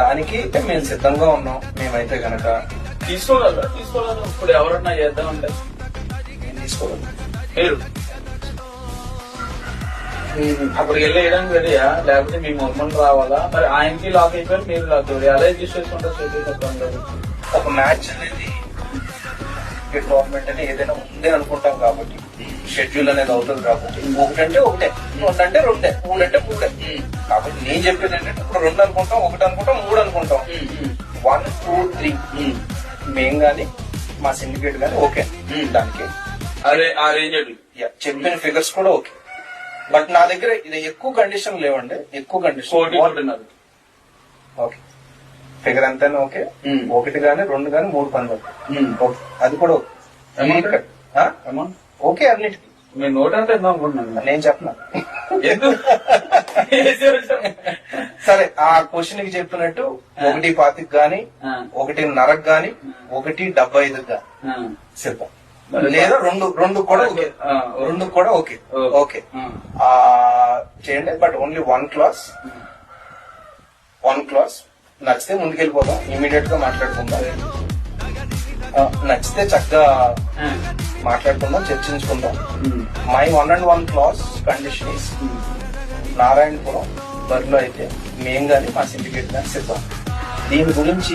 దానికి మేము సిద్ధంగా ఉన్నాం. మేమైతే గనక తీసుకోగలరా? తీసుకోగలరా? ఇప్పుడు ఎవరన్నా చేద్దామంటే నేను తీసుకోవాలి మీరు? అక్కడికి వెళ్ళి వేయడానికి రెడీయా? లేకపోతే మీ మొమ్మలు రావాలా? మరి ఆయనకి లాక్ అయిపోయారు మీరు లాక్ అయ్యారు ఎలా షెడ్యూల్ చెప్పండి ఒక మ్యాచ్ అనేది టోర్నమెంట్ అని ఏదైనా ఉంది అనుకుంటాం కాబట్టి. షెడ్యూల్ అనేది అవుతుంది కాబట్టి ఒకటంటే ఒకటే రెండంటే రెండే మూడంటే మూడే. కాబట్టి నేను చెప్పేది ఏంటంటే ఇప్పుడు రెండు అనుకుంటాం ఒకటి అనుకుంటాం మూడు అనుకుంటాం. వన్ టూ త్రీ మేం గాని మా సిండికేట్ గాని ఓకే దానికి. చెప్పిన ఫిగర్స్ కూడా ఓకే. బట్ నా దగ్గర ఇది ఎక్కువ కండిషన్ లేవండి ఎక్కువ కండిషన్ ఓకే ఫిగర్ ఎంతైనా ఓకే. ఒకటి గాని రెండు గాని మూడు పనులు. ఓకే అది కూడా? అమౌంట్ ఓకే అన్నిటికీ. మీ నోట్ అంటే అనుకుంటున్నాను. నేను చెప్పను. ఎందుకు? సరే ఆ క్వశ్చన్కి చెప్పినట్టు ఒకటి పాతికి గాని ఆ. ఒకటి నరకు గాని ఒకటి డెబ్బై ఐదు గాని ఆ. సిద్ధం లేదా రెండు రెండు కూడా ఓకే. ఆ, ఓకే. రెండు కూడా ఓకే. ఓకే. ఓకే. ఆ. ఆ చేయండి but only one class one class నచ్చితే ముందుకెళ్ళిపోదాం. ఇమీడియట్గా మాట్లాడుకుందాం. ఆ, నచ్చితే చక్కగా ఆ. మాట్లాడుకుందాం చర్చించుకుందాం. My one and one class condition is. Narayanapuram బరిలో అయితే మేం గాని మా సిండికేట్ సిద్ధం దీని గురించి